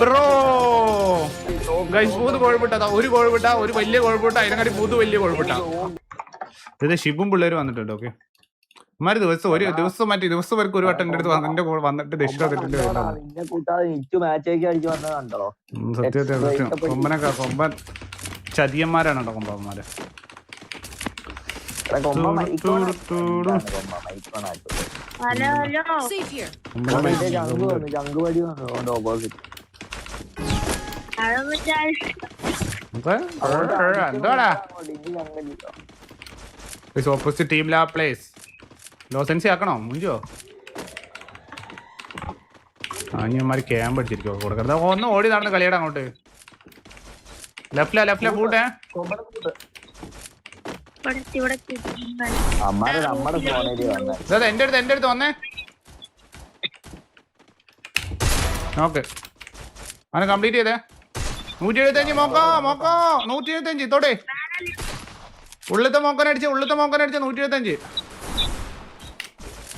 Bro! Guys മൂന്ന് കുഴപ്പമിട്ടാ ഒരു കോഴിപ്പിട്ട ഒരു വലിയ കോഴിപ്പിട്ട അതിനെക്കാട്ടി മൂന്ന് വലിയ കോഴിപ്പിട്ട ഇത് ഷിബും പിള്ളേര് വന്നിട്ടുണ്ട് ഓക്കെ അമ്മാര് ദിവസം ഒരു ദിവസം മറ്റേ ദിവസം വർക്ക് ഒരു വട്ടം അടുത്ത് വന്ന് എന്റെ കൂടെ വന്നിട്ട് ദക്ഷിണ തെറ്റിന്റെ പേരിലാണ് നിന്നെ കൂട്ടാതെ ഇച്ചു മാച്ച് ഒക്കെ അടിച്ചു വന്നത് കണ്ടോ? ഉം, സത്യം സത്യം സത്യം. കൊമ്പനൊക്കെ കൊമ്പൻ ചതിയന്മാരാണ് കേട്ടോ കൊമ്പന്മാര്. ഹലോ ജങ്ക് വന്നു ഓപ്പോസിറ്റ് ടീം ലാ പ്ലേസ് ലോസൻസി ആക്കണോ മുഞ്ചോ അനിയന്മാര് ക്യാമ്പ് അടിച്ചിരിക്കോ കൊടുക്കരുത് ഒന്ന് ഓടി നടന്ന് കളിയടാ അങ്ങോട്ട് ലെഫ്റ്റിലാ ലെഫ്റ്റിലാ കൂട്ടെ ഇവിടെ ഇവിടെ അമ്മാരെ നമ്മുടെ ഫോണിൽ വന്നെ ഇതാ എന്റെ അടുത്ത് എന്റെ അടുത്ത് വന്നേ. ഓക്കെ അവനെ കംപ്ലീറ്റ് ചെയ്തേ. നൂറ്റി എഴുപത്തഞ്ച് മോക്കോ മോക്കോ നൂറ്റി എഴുപത്തഞ്ച് തൊടേ. ഉള്ളത്തെ മോക്കനടിച്ച് അടിച്ച ഉള്ളത്തെ മോക്കനടിച്ച് അടിച്ച നൂറ്റി എഴുപത്തഞ്ച്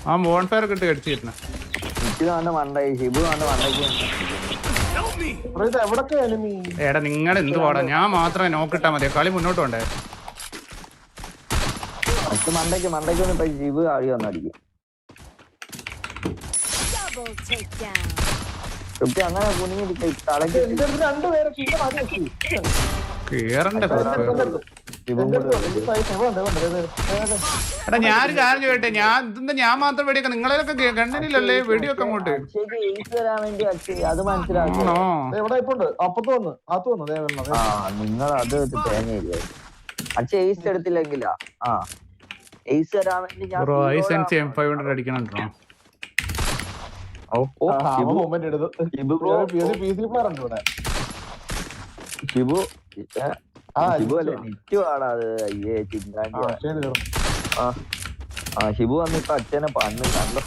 ആ ബോൺ ഫയർ കിട്ടി അടിച്ചു കിട്ടണ ഇച്ചു കണ്ട് മണ്ടായി ഷിബു കണ്ട് മണ്ടയ്ക്ക് എവിടൊക്കെ എനിമി എടാ നിങ്ങൾ എന്ത് പാടാ? ഞാൻ മാത്രമേ നോക്കിട്ടാ മതി കളി മുന്നോട്ട് കൊണ്ടേ മറ്റു മണ്ടയ്ക്ക് മണ്ടയ്ക്ക് ഇപ്പൊ ജീവ് കളി വന്നടിക്കും. അങ്ങനെ വെച്ചു ദേ. എടാ ഞാനൊരു കാര്യം ചോദിട്ടെ ഞാൻ ഇതെന്താ ഞാൻ മാത്രം വെടിയൊക്കെ നിങ്ങളെയൊക്കെ ഗണ്ണനില്ലല്ലേ വെടിയൊക്കെ അങ്ങോട്ട്? അത് മനസ്സിലാക്കി. നിങ്ങൾ അത് തേങ്ങയില്ല അച്ഛ ഈസ്റ്റ് എടുത്തില്ലെങ്കിലാ? ആ. എയ്സ് തരാൻ വേണ്ടി ഞാൻ ബ്രോ ഐ സെൻസ് എം ഫൈവ് ഹൺഡ്രഡ് അടിക്കണം കേട്ടോ ഷിബു. ബ്രോ ഷിബു ആ ഷിബു അല്ലേ? ലിച്ചു. നിറ്റു ആടാ അത്? അയ്യേ ചിന്താണ്ടി ആ, ആ ആ ഷിബു വന്നിപ്പോ അച്ഛനെ പണ്ട് നല്ല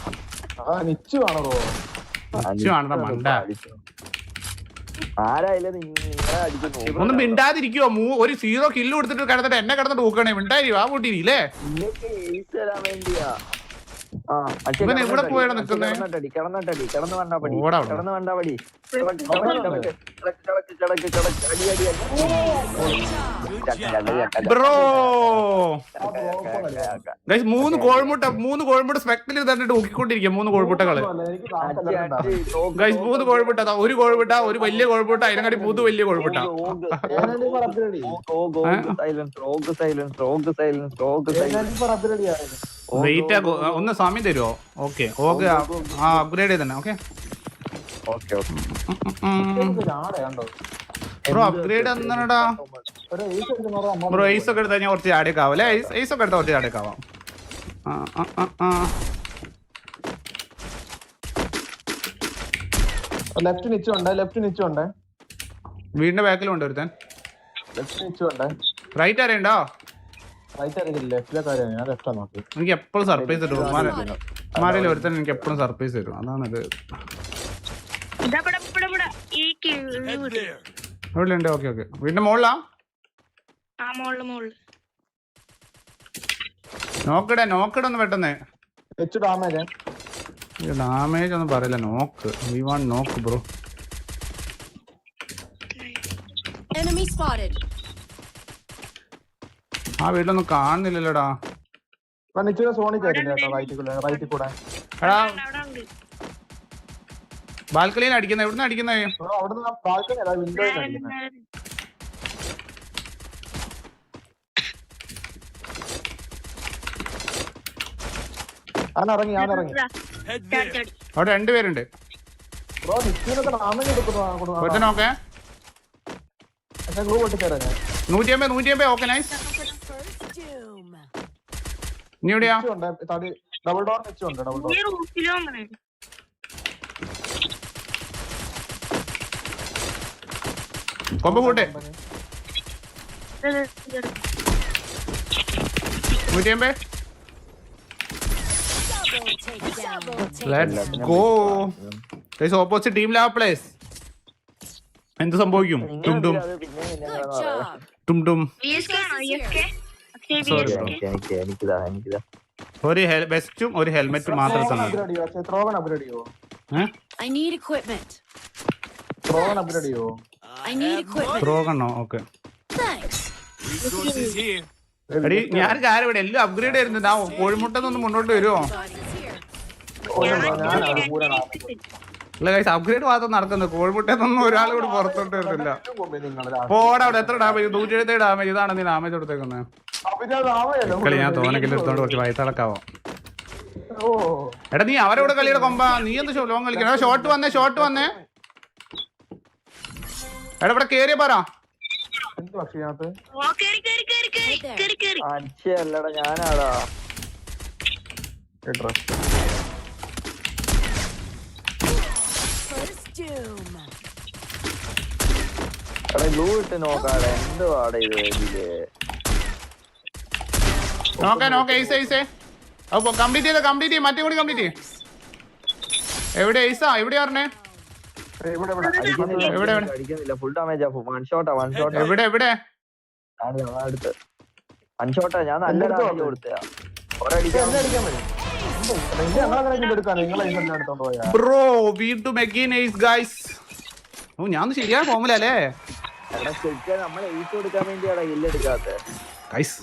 ആ നിച്ചു ആണോ ബ്രോ നിച്ചു ആണെടാ മണ്ട. മിണ്ടാതിരിക്കോ ഒന്ന് മിണ്ടാതിരിക്കുവോ? മൂ ഒരു സീറോ കില്ല് കൊടുത്തിട്ട് കിടന്നിട്ട് എന്നെ കിടന്നിട്ട് നോക്കണേ മിണ്ടായി വാ കൂട്ടി ഇവൻ എവിടെ പോയാണ് ബ്രോ. മൂന്ന് കോഴിമുട്ട മൂന്ന് കോഴിമുട്ട സ്പെക്ടിൽ തന്നിട്ട് ഊക്കിക്കൊണ്ടിരിക്കുക മൂന്ന് കോഴിമുട്ടകൾ ഗൈസ് മൂന്ന് കോഴിമുട്ട ഒരു കോഴിമുട്ട ഒരു വലിയ കോഴിമുട്ട അതിനെക്കാട്ടി മൂന്ന് വലിയ കോഴിമുട്ട silence silence silence silence wait ഒന്ന് സമയം തരുമോ ഓക്കെ ഓക്കെ ആ അപ്ഗ്രേഡ് ചെയ്ത് തന്നെ ഓക്കെ ബ്രോ അപ്ഗ്രേഡ് എന്നാടാ ഏസ് ബ്രോ ഐസ് ഒക്കെ എടുത്താൽ ഞാൻ കുറച്ച് ചാടിയൊക്കെ ആവും അല്ലേ ഐസ് ഒക്കെ എടുത്താൽ കുറച്ച് ചാടിയൊക്കെ ആവാം ലെഫ്റ്റ് നിച്ചുണ്ട് ലെഫ്റ്റ് നിച്ചുണ്ട് വീടിന്റെ ബാക്കിലുണ്ട് ഒരുത്തൻ. ലെഫ്റ്റ് നിച്ചുണ്ട് റൈറ്റ് ആരെയുണ്ടോ എനിക്ക് എപ്പോഴും സർപ്രൈസ് തരും. മാരയിൽ ഒരുത്തൻ എനിക്ക് എപ്പോഴും സർപ്രൈസ് തരും. അതാണിത് ഉണ്ട് ഓക്കെ ഓക്കെ. വീടിന്റെ മുകളിലാ മോളിൽ നോക്കടേ നോക്കട ഒന്ന് പെട്ടെന്ന്. ഡാമേജ് ഒന്നും പറയില്ല. നോക്ക്. വി വാണ്ട് നോക്ക് ബ്രോ Enemy spotted. ആ വീട്ടിലൊന്നും കാണുന്നില്ലല്ലോടാ. കേട്ടോ കൂടെ. എടാ. അവിടെ ഉണ്ട് ബാൽക്കണിയിൽ അടിക്കുന്ന എവിടുന്ന് അടിക്കുന്നേ? ബ്രോ, അവിടുന്ന് ബാൽക്കണി അല്ല വിൻഡോയിൽ അടിക്കുന്നത് ഇറങ്ങി അവിടെ രണ്ടുപേരുണ്ട് നൂറ്റി അമ്പത് നൂറ്റി അമ്പത് ഓക്കെ നൈസ്. നിച്ചുണ്ട് ഡബിൾ ഡോർ വെച്ചുണ്ട് ഡബിൾ ഡോർ കൊമ്പ് കൂട്ടെ നൂറ്റി എന്ത് സംഭവിക്കും? ടും ടും. ടും ടും. എനിക്കിതാ എനിക്കിതാ. ഒരു വെസ്റ്റും ഒരു ഹെൽമെറ്റും മാത്രം ഓക്കെ. എടി ഞാൻ കാര്യം ഇവിടെ എല്ലാം അപ്ഗ്രേഡ് ആയിരുന്നു. ആ കോഴിമുട്ടൊന്ന് മുന്നോട്ട് വരുമോ അല്ല കൈസ് അപ്ഗ്രേഡ് മാത്രം നടക്കുന്നത് കോഴിമുട്ടൊന്നും ഒരാൾ കൂടി പുറത്തോട്ട് വരുന്നില്ല പോടാ അവിടെ എത്ര ഡാമേജ് നൂറ്റി എഴുപത്തി ഡാമേജ് ഇതാണ് നീ ഡാമേജ് കൊടുത്തേക്കുന്നത് കളി ഞാൻ തോന്നക്കില്ല എടുത്തോണ്ട് കുറച്ച് വയസ്സിളക്കാവോ ഓ. എടാ നീ അവരോട് കളിയുടെ കൊമ്പ. നീ എന്ത് ലോങ് കളിക്കണം ഷോട്ട് വന്നേ ഷോട്ട് വന്നേ. എടാ ഇവിടെ കേറിയ പറ. എന്ത് പക്ഷേ ഇതിനകത്ത് എടാ ഗ്ലൂ ഇട്ട് നോക്കാടെ എന്തുവാടെ ഇത് ഇതിൽ? നോക്കേ നോക്കേ ഐസ് ഐസേ അപ്പൊ കംപ്ലീറ്റ് ചെയ്ത കംപ്ലീറ്റ് ചെയ്യും മറ്റേ കൂടി കംപ്ലീറ്റ് ചെയ്യും. എവിടെ ഐസാ എവിടെ പറഞ്ഞേ? ഇവിടെ ഇവിടെ. അടിക്കുന്നില്ല എവിടെ, എവിടെ? അടിക്കുന്നില്ല. ഫുൾ ഡാമേജ് വൺ ഷോട്ടാ വൺ ഷോട്ടാ എവിടെ എവിടെ? അടുത്ത്. വൺ ഷോട്ടാ ഞാൻ നല്ല? കൊടുത്തയാ. ഒരടിക്കാൻ ബ്രോ വീണ്ടും അഗൈൻ എയ്സ് ഗൈസ് ഓ ഞാൻ ശരിയാ ഫോമില്ല അല്ലേ? എടാ ശരിക്കും നമ്മളെ ഈസ് കൊടുക്കാൻ വേണ്ടിയാടാ കില്ല് എടുക്കാത്ത. ഗൈസ്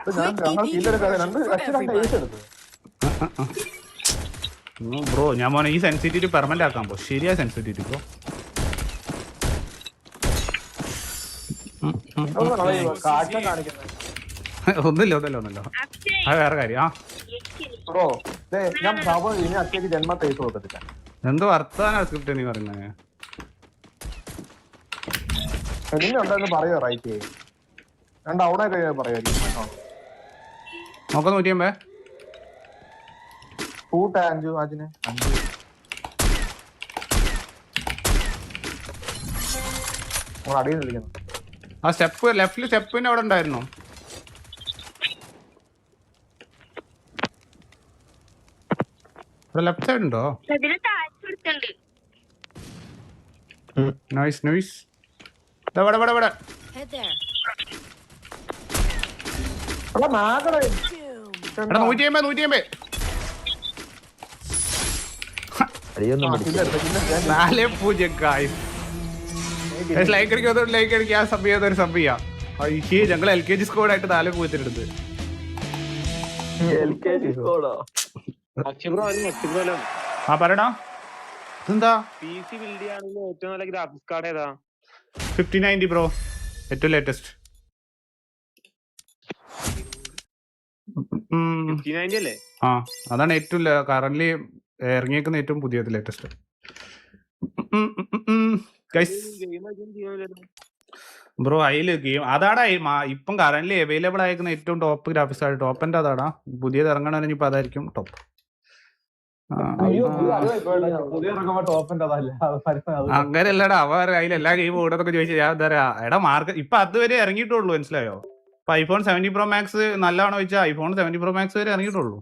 ഇത് ഞാൻ ഞങ്ങൾ കില്ലെടുക്കാതെ രണ്ട് അച്ഛൻ രണ്ട് ഏസ് എടുത്തു. ബ്രോ ഞാൻ മോനെ ഈ സെൻസിറ്റിവിറ്റി പെർമനന്റ് ആക്കാൻ പോ ശരിയാ സെൻസിറ്റിവിറ്റി ബ്രോ കാണിക്കുന്നത് ഒന്നില്ല ഒന്നില്ല ഒന്നില്ല അക്ഷയ്. അത് വേറെ കാര്യം. ആ. ബ്രോ ദേ ഞാൻ ബാബു ഇനി അച്ഛക്ക് ജന്മത്തെ ഏസ് കൊടുത്തിട്ടില്ല. എന്ത് വർത്താനാ സ്ക്രിപ്റ്റ് നീ പറയുന്നത് നിന്നെ ഉണ്ടെന്ന് പറയോ റൈറ്റ്? ഞാൻ ഡൗൺ ആയി കഴിഞ്ഞാൽ പറയുമായിരിക്കും നോക്കാം കൂട്ട അഞ്ചു അഞ്ചു നമ്മൾ അടിയിൽ നിൽക്കുന്നു. ആ സ്റ്റെപ്പ് ലെഫ്റ്റിൽ സ്റ്റെപ്പിന്റെ അവിടെ ഉണ്ടായിരുന്നു? ലെഫ്റ്റ് സൈഡ് ഉണ്ടോ? നൈസ് നൈസ് കൊടുത്തുണ്ട് നോയ്സ് നോയ്സ് ഇവിടെ നൂറ്റി അമ്പത് നൂറ്റി അമ്പത് നാല് പൂജ്യം ലൈക്ക് അടിക്കാത്ത ലൈക്ക് അടിക്കുക സബ് ചെയ്യാത്ത ഒരു സബ് ചെയ്യാം അയ്യേ ഞങ്ങൾ എൽ കെ ജി സ്കോഡായിട്ട് നാല് പൂജ്യത്തിനെടുത്ത് എൽ കെ ജി സ്കോഡോ ആ പറയടാ. ഇതെന്താ? പി സി ബിൽഡ് ചെയ്യാനുള്ള ഏറ്റവും നല്ല ഗ്രാഫിക്സ് കാർഡ് ഏതാ? ഫിഫ്റ്റി നയന്റി ബ്രോ ഏറ്റവും ലേറ്റസ്റ്റ് ഫിഫ്റ്റി നയന്റി അല്ലേ? ആ അതാണ് ഏറ്റവും കറന്റ് ഇറങ്ങിയേക്കുന്ന ഏറ്റവും പുതിയ ലേറ്റസ്റ്റ് ഗൈസ് ബ്രോ അതിൽ ഗെയിം അതാടാ ഇപ്പം കറന്റ് അവൈലബിൾ ആയിരിക്കുന്ന ഏറ്റവും ടോപ്പ് ഗ്രാഫിക്സ് ആണ് ടോപ്പിന്റെ അതാടാ. പുതിയത് ഇറങ്ങണമെങ്കിൽ ഇപ്പൊ അതായിരിക്കും ടോപ്പ് അങ്ങനെയല്ലടാ അവർ അതിൽ എല്ലാ ഗെയിമും ഓടൊക്കെ ചോദിച്ചാൽ ഞാൻ എന്താ പറയാ എടാ മാർക്ക് ഇപ്പൊ അതുവരെ ഇറങ്ങിയിട്ടുള്ളൂ മനസ്സിലായോ? ഇപ്പൊ ഐഫോൺ സെവന്റി പ്രോ മാക്സ് നല്ലതാണോ ചോദിച്ചാൽ ഐഫോൺ സെവന്റി പ്രോ മാക്സ് വരെ ഇറങ്ങിയിട്ടുള്ളൂ.